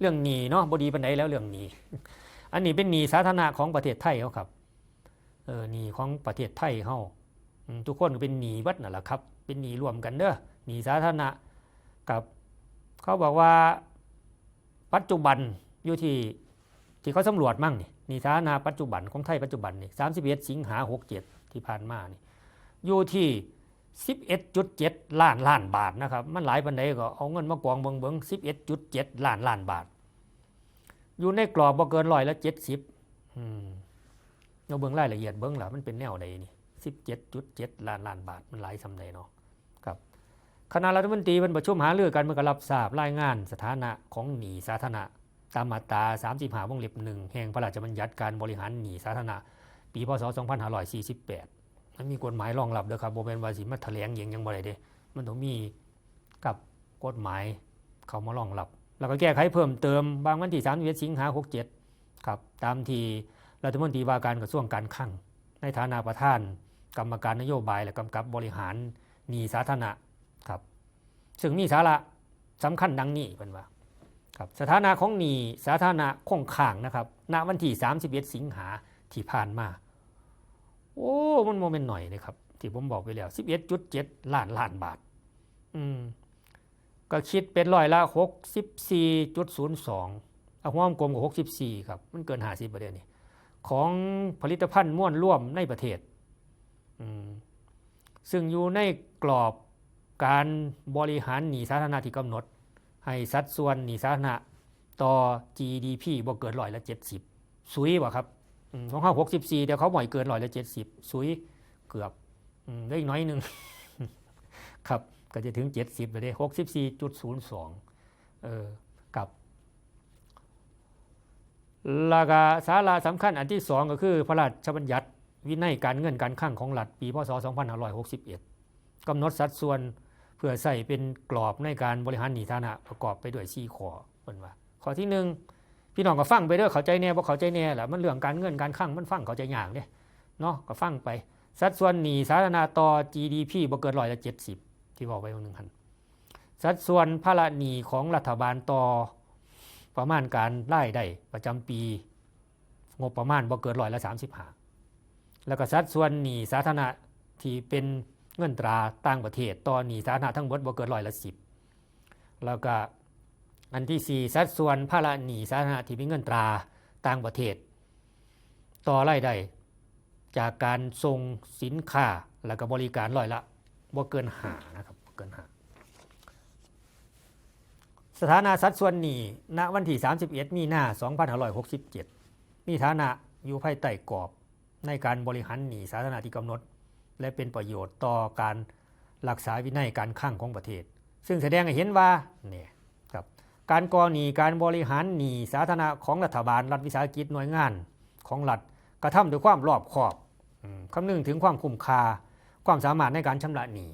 เรื่องหนี้เนาะบดีปันไดแล้วเรื่องหนี้อันนี้เป็นหนี้สาธารณะของประเทศไทยเขาครับเออหนี้ของประเทศไทยเขาทุกคนเป็นหนี้วัดนั่นแหละครับ เป็นหนี้รวมกันเด้อหนี้สาธารณะกับเขาบอกว่าปัจจุบันอยู่ที่ที่เขาสำรวจมั่งนี่หนี้สาธารณะปัจจุบันของไทยปัจจุบันนี่สามสิบเอ็ดสิงหาหกเจ็ดที่ผ่านมานี่อยู่ที่ 11.7 ล้านล้านบาทนะครับ มันหลายปันใดก็เอาเงินมากองเบิงเบิง11.7 ล้านล้านบาท อยู่ในกรอบบ่เกินร้อยละ70เราเบิงรายละเอียดเบิ่งล่ะมันเป็นแนวใดนี่17.7 ล้านล้านบาทมันหลายสำใดเนาะครับคณะรัฐมนตรีเป็นประชุมหารือกันเมันก็รับทราบรายงานสถานะของหนี้สาธารณะตามมาตรา35วงเล็บ1แห่งพระราชบัญญัติการบริหารหนี้สาธารณะปีพศ 2548 มันมีกฎหมายรองรับเด้อครับโบเป็นว่าสิมาแถลงอย่างยังบ่ได้เด้มันต้องมีกับกฎหมายเขามารองรับ แล้วก็แก้ไขเพิ่มเติมบางวันที่31สิงหา67ครับตามที่รัฐมนตรีว่าการกระทรวงการคลัง ในฐานะประธาน กรรมการนโยบายและกำกับบริหารหนี้สาธารณะครับซึ่งมีสาระสำคัญดังนี้เป็นว่าครับสถานะของหนี้สาธารณะคงค้างนะครับณวันที่31สิงหาที่ผ่านมา โอ้มันโมเมนต์หน่อยเลยครับที่ผมบอกไปแล้ว11.7ล้านล้านบาท อืมก็คิดเป็นร้อยละ64.02เอาหัวกลมกับ64ครับ มันเกิน50ประเด็นนี่ของผลิตภัณฑ์ม้วนร่วมในประเทศอืมซึ่งอยู่ในกรอบการบริหารหนี้สาธารณะที่กำหนด ให้สัดส่วนหนี้สาธารณะต่อ GDP บ่เกินร้อยละ70สุยวะครับ ของเขาหกสิบสี่แต่เขาบ่อยเกินร้อยละเจ็ดสิบซุยเกือบได้อีกน้อยหนึ่งครับก็จะถึงเจ็ดสิบเลยหกสิบสี่จุดศูนย์สองเออกับล้วก็สาระสำคัญอันที่สองก็คือพระราชบัญญัติวินัยการเงินการคลังของรัฐปีพศ 2561กำหนดสัดส่วนเพื่อใส่เป็นกรอบในการบริหารหนี้ฐานะประกอบไปด้วย4ข้อเพิ่นว่าข้อที่หนึ่ง พี่น้องก็ฟังไปเด้อเข้าใจแน่บ่เข้าใจแน่แหละมันเรื่องการเงินการคลังมันฟังเข้าใจยากเด้เนาะก็ฟังไป สัดส่วนหนี้สาธารณะต่อ GDP บ่เกินร้อยละ70ที่บอกไว้วันหนึ่งหันสัดส่วนภาระหนี้ของรัฐบาลต่อประมาณการรายได้ประจำปี งบประมาณบ่เกินร้อยละ35แล้วก็สัดส่วนหนี้สาธารณะที่เป็นเงินตราต่างประเทศต่อหนี้สาธารณะทั้งหมดบ่เกินร้อยละ10แล้วก็ อันที่ 4 สัดส่วนภาระหนี้สาธารณะที่มีเงินตราต่างประเทศ ต่อรายได้จากการส่งสินค้าและก็บริการร้อยละบ่เกินหานะครับเกินหาสถานะสัดส่วนหนี้ณวันที่ 31 มีนา2567 มีฐานะอยู่ภายใต้กรอบในการบริหารหนี้สาธารณะที่กำหนด และเป็นประโยชน์ต่อการรักษาวินัยการคลังของประเทศ ซึ่งแสดงให้เห็นว่าเนี่ย การก่อหนี้การบริหารหนี้สาธารณะของรัฐบาล รัฐวิสาหกิจหน่วยงานของรัฐกระทำด้วยความรอบคอบอืมคำนึงถึงความคุ้มค่าความสามารถในการชำระหนี้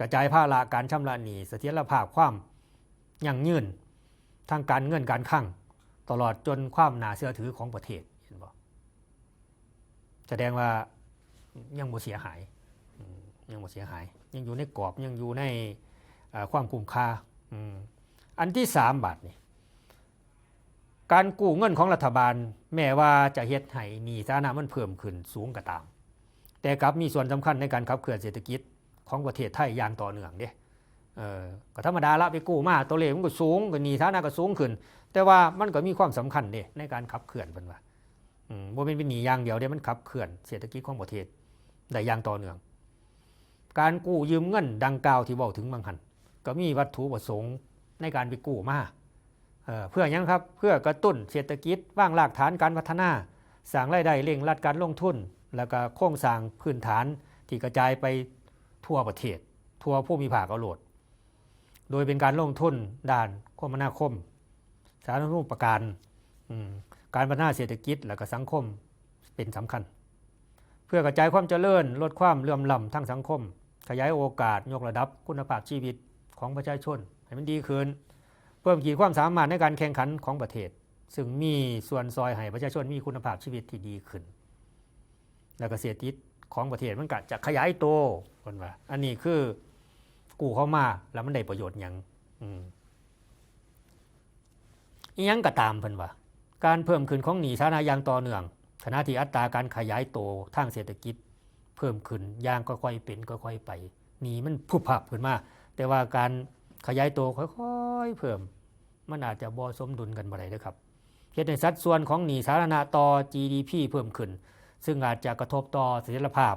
กระจายภาระการชำระหนี้เสถียรภาพความยั่งยืนทางการเงินการคลังตลอดจนความน่าเชื่อถือของประเทศเห็นบ่แสดงว่ายังบ่เสียหายอืมยังบ่เสียหาย ยังอยู่ในกรอบยังอยู่ในเอ่อความคุ้มค่า อันที่สามบาทนี่การกู้เงินของรัฐบาล แม้ว่าจะเฮ็ดให้หนี้สาธารณะมันเพิ่มขึ้นสูงก็ตาม แต่กลับมีส่วนสำคัญในการขับเคลื่อนเศรษฐกิจของประเทศไทยอย่างต่อเนื่องเด้เออก็ธรรมดาละไปกู้มาตัวเลขมันก็สูงก็หนี้สาธารณะก็สูงขึ้น แต่ว่ามันก็มีความสำคัญเด้ในการขับเคลื่อนเพิ่นว่าอืมบ่แม่นเป็นหนี้อย่างเดียวเด้มันขับเคลื่อนเศรษฐกิจของประเทศได้อย่างต่อเนื่อง การกู้ยืมเงินดังกล่าวที่เว้าถึงบางหันก็มีวัตถุประสงค์ ในการไปกู้มาเเพื่อยังครับเพื่อกระตุ้นเศรษฐกิจว่างรากฐานการพัฒนาสร้างรายได้เร่งรัดการลงทุน แล้วก็โครงสร้างพื้นฐานที่กระจายไปทั่วประเทศ ทั่วผู้มีภาคเอาโหลด โดยเป็นการลงทุนด้านคมนาคม สาธารณูปการการพัฒนาเศรษฐกิจและก็สังคมเป็นสำคัญ เพื่อกระจายความเจริญ ลดความเหลื่อมล้ำทางสังคม ขยายโอกาสยกระดับคุณภาพชีวิตของประชาชน ให้มันดีขึ้น เพิ่มขีดความสามารถในการแข่งขันของประเทศ ซึ่งมีส่วนซอยให้ประชาชนมีคุณภาพชีวิตที่ดีขึ้น แล้วก็เศรษฐกิจของประเทศมันก็จะขยายโตคนว่า อันนี้คือกู้เข้ามาแล้วมันได้ประโยชน์ย่างอืมอียังก็ตามเพิ่นว่า การเพิ่มขึ้นของหนี้สาธารณะอย่างต่อเนื่องขณะที่อัตราการขยายโตทางเศรษฐกิจ เพิ่มขึ้นย่างค่อยเป็นก็ค่อยไปหนี้มันพุบพับขึ้นมา แต่ว่าการ ขยายโตค่อยๆเพิ่ม มันอาจจะบ่สมดุลกันบ่ได้เด้อครับเฮ็ดให้สัดส่วนของหนี้สาธารณะต่อ GDP เพิ่มขึ้น ซึ่งอาจจะกระทบต่อเสถียรภาพ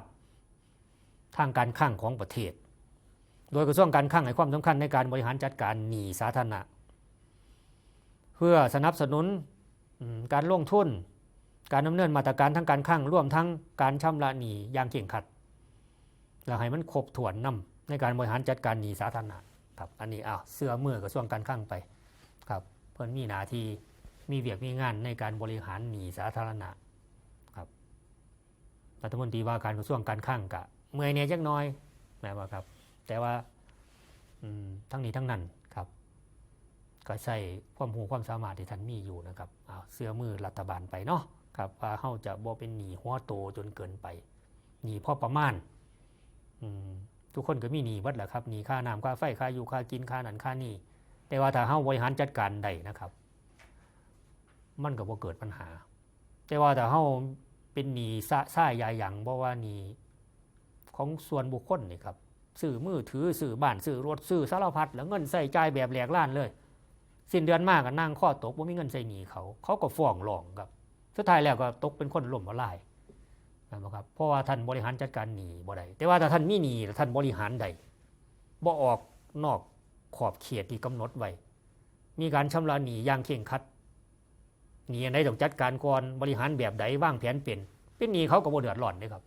ทางการคลังของประเทศ โดยกระทรวงการคลังให้ความสำคัญในการบริหารจัดการหนี้สาธารณะ เพื่อสนับสนุนการลงทุน การดำเนินมาตรการทางการคลังร่วมทั้งการชำระหนี้อย่างเข่งขัด แล้วให้มันครบถ้วนนํในการบริหารจัดการหนี้สาธารณะ ครับอันนี้อ้าวเสื้อมือกระทรวงการคลังไปครับเพิ่นมีหน้าที่มีเวียกมีงานในการบริหารหนี้สาธารณะครับรัฐมนตรีว่าการกระทรวงการคลังกะเมื่อยเนี่ยจักน้อยแม่ว่าครับ แต่ว่าทั้งนี้ทั้งนั้นครับ ก็ใช้ความรู้ความสามารถที่ท่านมีอยู่นะครับอ้าวเสื้อมือรัฐบาลไปเนาะครับว่าเฮาจะบ่เป็นหนี้หัวโตจนเกินไปหนี้พอประมาณอืม ทุกคนก็มีหนี้เบิดแหละครับหนี้ค่าน้ำค่าไฟค่าอยู่ค่ากินค่านั้นค่านี่แต่ว่าถ้าเฮาบริหารจัดการได้นะครับ มันก็บ่เกิดปัญหา แต่ว่าถ้าเฮาเป็นหนี้ซะซ่ายยายหยังบ่ว่าหนี้ของส่วนบุคคลนี่ครับซื้อมือถือซื้อบ้านซื้อรถซื้อสารพัดแล้วเงินใส่จ่ายแบบแหลกล้านเลย สิ้นเดือนมากก็นั่งข้อตกว่ามีเงินใส่หนีเขา เขาก็ฟ้องร้องครับ สุดท้ายแล้วก็ตกเป็นคนล่มละลาย นะครับเพราะว่าท่านบริหารจัดการหนีบ่ได้แต่ว่าถ้าท่านมีหนีแล้วท่านบริหารได้บ่ออกนอกขอบเขตที่กำหนดไว้มีการชำระหนีอย่างเคร่งคัดหนีอันใดต้องจัดการก่อนบริหารแบบใดว่างแผนเป็นเป็นหนีเขาก็บ่เดือดร้อนเลยครับ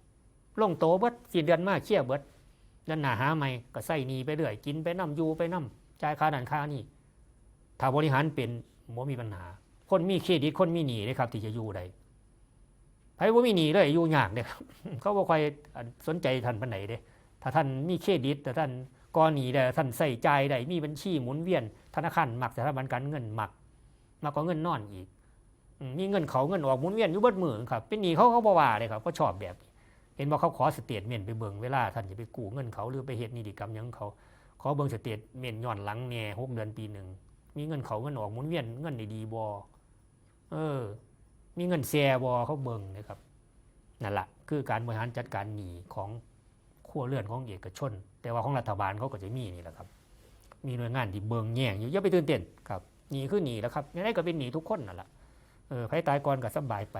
ลงโตเบิดสิ้นเดือนมาเคลียเบิดเดินหนาหาใหม่ก็ใส่หนีไปเรื่อยกินไปนํอยู่ไปนํจ่ายค่านันค่านี่ถ้าบริหารเป็นบ่มีปัญหา คนมีเครดิตคนมีหนี้เลยครับที่จะอยู่ได้ ไผบ่มีหนี้เลยอยู่ยากเด้เขาบ่ค่อยสนใจท่านปานใดเด้ถ้าท่านมีเครดิตแต่ท่านก่อนหนี้ได้ท่านใส่ใจได้มีบัญชีหมุนเวียน ธนาคารมักสถาบันการเงินมักมากกว่าเงินนอนอีกมีเงินเขาเงินออกหมุนเวียนอยู่เบิดมือครับเป็นหนี้เขาเขาบ่ว่าเลยครับเขาชอบแบบ เห็นว่าเขาขอสเตทเมนต์ไปเบิ่งเวลาท่านจะไปกู้เงินเขาหรือไปเฮ็ดนิติกรรมยังเขาขอเบิ่งสเตทเมนต์ย้อนหลังแหน่หกเดือนปีหนึ่งมีเงินเขาเงินออกหมุนเวียนเงินดีๆบอเออ มีเงินแชร์วอเขาเบิ่งนะครับนั่นแหละคือการบริหารจัดการหนี้ของขั้วเลื่อนของเอกชน แต่ว่าของรัฐบาลเขาก็จะมีนี่แหละครับ มีหน่วยงานที่เบิ่งแย่งอยู่อย่าไปตื่นเต้นครับหนีคือหนีแล้วครับยังไงก็เป็นหนีทุกคนนั่นแหละเออใครตายก่อนก็สบายไป